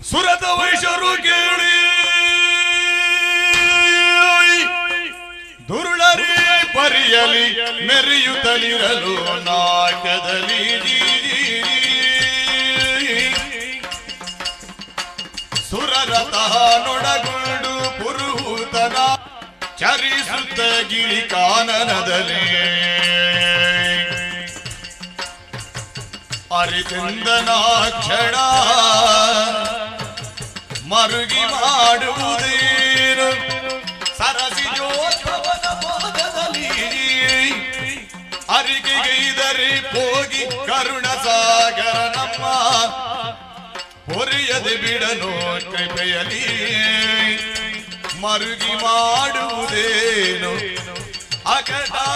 ಸುರದ ವೈಶರು ಕೇಳಿ. ದುರುಳರಿ ಪರಿಯಲಿ ಮೆರೆಯುತ್ತಲಿರಲು ನಾಟದಲ್ಲಿ ಸುರರತಃ ನೊಡಗೊಂಡು ಪುರುಹೂತನ ಚರಿಸುತ್ತ ಗಿರಿ ಕಾನನದಲ್ಲಿ ಅರಿತಿಂದನಾಕ್ಷಣ மருகி மாடுவது சரசி அருகி இதறி போகி கருணசாகரனம்மா. பொரியது விட நோக்கை பெயலி மருகி மாடுவதேனோ அகடா